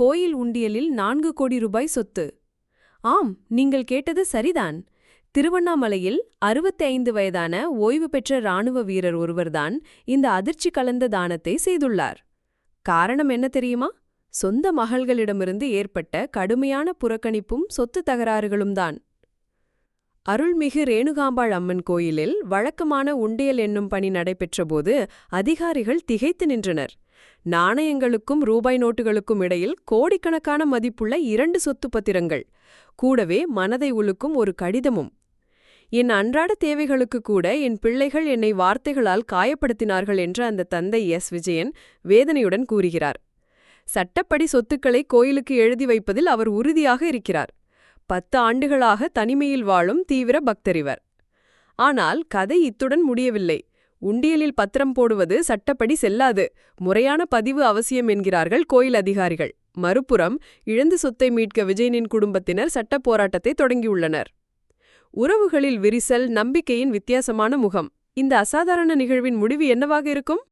கோயில் உண்டியலில் நான்கு கோடி ரூபாய் சொத்து. ஆம் நீங்கள் கேட்டது சரிதான். திருவண்ணாமலையில் 65 வயதான ஓய்வு பெற்ற இராணுவ வீரர் ஒருவர்தான் இந்த அதிர்ச்சி கலந்த தானத்தை செய்துள்ளார். காரணம் என்ன தெரியுமா? சொந்த மகள்களிடமிருந்து ஏற்பட்ட கடுமையான புறக்கணிப்பும் சொத்து தகராறுகளும் தான் அருள்மிகு ரேணுகாம்பாள் அம்மன் கோயிலில் வழக்கமான உண்டியல் என்னும் பணி நடைபெற்றபோது அதிகாரிகள் திகைத்து நின்றனர். நாணயங்களுக்கும் ரூபாய் நோட்டுகளுக்கும் இடையில் கோடிக்கணக்கான மதிப்புள்ள இரண்டு சொத்து பத்திரங்கள் கூடவே மனதை உலுக்கும் ஒரு கடிதமும். என் அன்றாட தேவைகளுக்கு கூட என் பிள்ளைகள் என்னை வார்த்தைகளால் காயப்படுத்தினார்கள் என்று அந்த தந்தை எஸ். விஜயன் வேதனையுடன் கூறுகிறார். சட்டப்படி சொத்துக்களை கோயிலுக்கு எழுதி வைப்பதில் அவர் உறுதியாக இருக்கிறார். பத்து ஆண்டுகளாக தனிமையில் வாழும் தீவிர பக்தரிவர். ஆனால் கதை இத்துடன் முடியவில்லை. உண்டியலில் பத்திரம் போடுவது சட்டப்படி செல்லாது. முறையான பதிவு அவசியம் என்கிறார்கள் கோயில் அதிகாரிகள். மறுபுறம் இழந்து சொத்தை மீட்க விஜயனின் குடும்பத்தினர் சட்ட போராட்டத்தை தொடங்கியுள்ளனர். உறவுகளில் விரிசல் நம்பிக்கையின் வித்தியாசமான முகம். இந்த அசாதாரண நிகழ்வின் முடிவு என்னவாக இருக்கும்?